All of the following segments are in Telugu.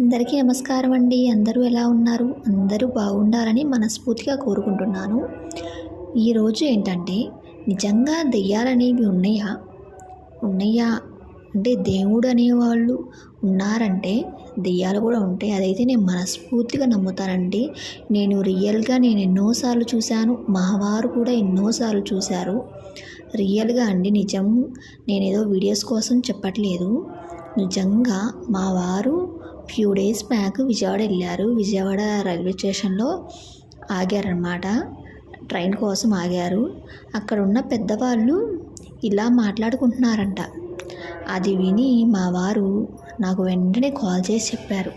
అందరికీ నమస్కారం అండి. అందరూ ఎలా ఉన్నారు? అందరూ బాగుండాలని మనస్ఫూర్తిగా కోరుకుంటున్నాను. ఈరోజు ఏంటంటే నిజంగా దెయ్యాలనేవి ఉన్నాయా? ఉన్నాయా? అంటే దేవుడు అనేవాళ్ళు ఉన్నారంటే దెయ్యాలు కూడా ఉంటాయి. అదైతే నేను మనస్ఫూర్తిగా నమ్ముతానండి. నేను రియల్గా నేను ఎన్నోసార్లు చూశాను. మా వారు కూడా ఎన్నోసార్లు చూశారు. రియల్గా అండి నిజం. నేనేదో వీడియోస్ కోసం చెప్పట్లేదు. నిజంగా మా వారు ఫ్యూ డేస్ బ్యాక్ విజయవాడ వెళ్ళారు. విజయవాడ రైల్వే స్టేషన్లో ఆగారనమాట ట్రైన్ కోసం ఆగారు. అక్కడ ఉన్న పెద్దవాళ్ళు ఇలా మాట్లాడుకుంటున్నారంట. అది విని మా వారు నాకు వెంటనే కాల్ చేసి చెప్పారు.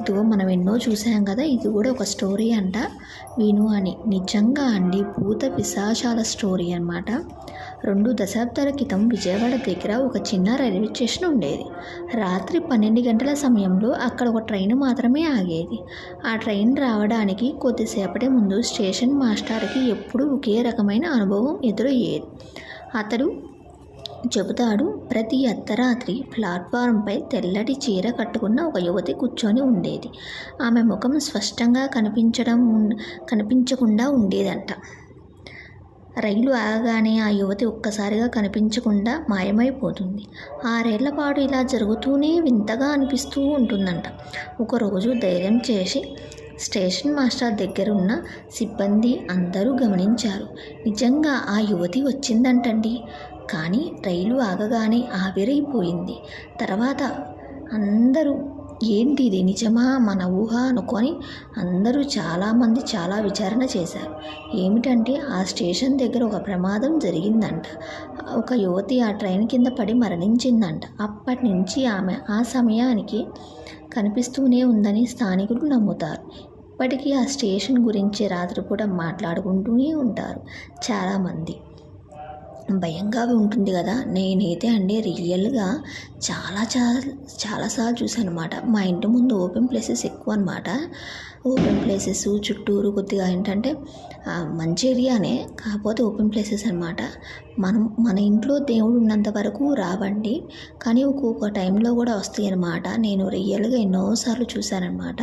ఇదిగో మనం ఎన్నో చూసాం కదా ఇది కూడా ఒక స్టోరీ అంట. విను అని. నిజంగా అండి భూత పిశాచాల స్టోరీ అనమాట రెండు దశాబ్దాల క్రితం విజయవాడ దగ్గర ఒక చిన్న రైల్వే స్టేషన్ ఉండేది. రాత్రి పన్నెండు గంటల సమయంలో అక్కడ ఒక ట్రైన్ మాత్రమే ఆగేది. ఆ ట్రైన్ రావడానికి కొద్దిసేపటి ముందు స్టేషన్ మాస్టర్కి ఎప్పుడూ ఒకే రకమైన అనుభవం ఎదురయ్యేది. అతడు చెబుతాడు ప్రతి అర్ధరాత్రి ప్లాట్ఫారంపై తెల్లటి చీర కట్టుకున్న ఒక యువతి కూర్చొని ఉండేది. ఆమె ముఖం స్పష్టంగా కనిపించడం ఉన్- కనిపించకుండా ఉండేదంట. రైలు ఆగగానే ఆ యువతి ఒక్కసారిగా కనిపించకుండా మాయమైపోతుంది. ఆరేళ్ళ పాటు ఇలా జరుగుతూనే వింతగా అనిపిస్తూ ఉంటుందంట. ఒకరోజు ధైర్యం చేసి స్టేషన్ మాస్టర్ దగ్గర ఉన్న సిబ్బంది అందరూ గమనించారు. నిజంగా ఆ యువతి వచ్చిందంటండి. కానీ రైలు ఆగగానే ఆవిరైపోయింది. తర్వాత అందరూ ఏంటి ఇది నిజమా మన ఊహ? అనుకొని అందరూ చాలామంది చాలా విచారణ చేశారు. ఏమిటంటే ఆ స్టేషన్ దగ్గర ఒక ప్రమాదం జరిగిందంట. ఒక యువతి ఆ ట్రైన్ కింద పడి మరణించిందంట. అప్పటి నుంచి ఆమె ఆ సమయానికి కనిపిస్తూనే ఉందని స్థానికులు నమ్ముతారు. ఇప్పటికీ ఆ స్టేషన్ గురించి రాత్రిపూట మాట్లాడుకుంటూనే ఉంటారు చాలామంది. భయంగా ఉంటుంది కదా. నేనైతే అండి రియల్గా చాలా చాలా చాలాసార్లు చూసాను అనమాట మా ఇంటి ముందు ఓపెన్ ప్లేసెస్ ఎక్కువ అనమాట ఓపెన్ ప్లేసెస్ చుట్టూరు కొద్దిగా ఏంటంటే మంచి ఏరియానే కాకపోతే ఓపెన్ ప్లేసెస్ అనమాట మనం మన ఇంట్లో దేవుడు ఉన్నంత వరకు రావండి. కానీ ఒక్కొక్క టైంలో కూడా వస్తాయి అనమాట నేను రియల్గా ఎన్నోసార్లు చూశానమాట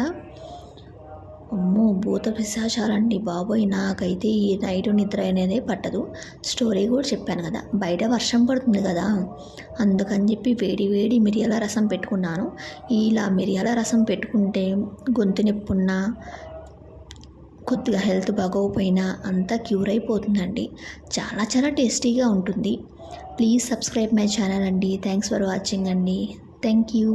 భూత పిశాచాలండి బాబోయ్ నాకైతే ఈ నైట్ నిద్ర అనేది పట్టదు. స్టోరీ కూడా చెప్పాను కదా బయట వర్షం పడుతుంది కదా. అందుకని చెప్పి వేడి వేడి మిరియాల రసం పెట్టుకున్నాను. ఇలా మిరియాల రసం పెట్టుకుంటే గొంతు నొప్పున్నా కొద్దిగా హెల్త్ బాగోకపోయినా అంతా క్యూర్ అయిపోతుందండి. చాలా చాలా టేస్టీగా ఉంటుంది. ప్లీజ్ సబ్స్క్రైబ్ మై ఛానల్ అండి. థ్యాంక్స్ ఫర్ వాచింగ్ అండి. Thank you.